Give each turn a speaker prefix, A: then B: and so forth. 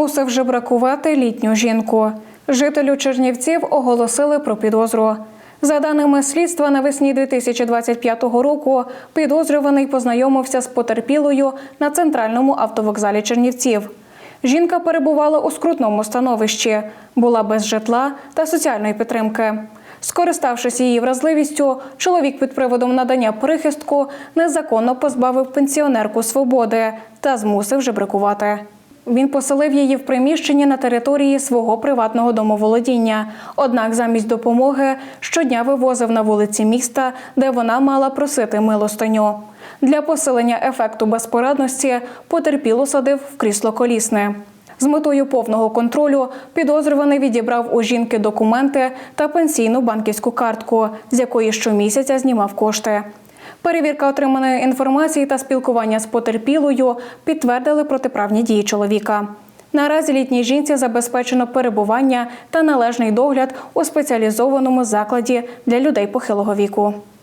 A: Змусив жебракувати літню жінку. Жителю Чернівців оголосили про підозру. За даними слідства, навесні 2025 року підозрюваний познайомився з потерпілою на центральному автовокзалі Чернівців. Жінка перебувала у скрутному становищі, була без житла та соціальної підтримки. Скориставшись її вразливістю, чоловік під приводом надання прихистку незаконно позбавив пенсіонерку свободи та змусив жебракувати. Він поселив її в приміщенні на території свого приватного домоволодіння. Однак замість допомоги щодня вивозив на вулиці міста, де вона мала просити милостиню. Для посилення ефекту безпорадності потерпілу садив в крісло колісне. З метою повного контролю підозрюваний відібрав у жінки документи та пенсійну банківську картку, з якої щомісяця знімав кошти. Перевірка отриманої інформації та спілкування з потерпілою підтвердили протиправні дії чоловіка. Наразі літній жінці забезпечено перебування та належний догляд у спеціалізованому закладі для людей похилого віку.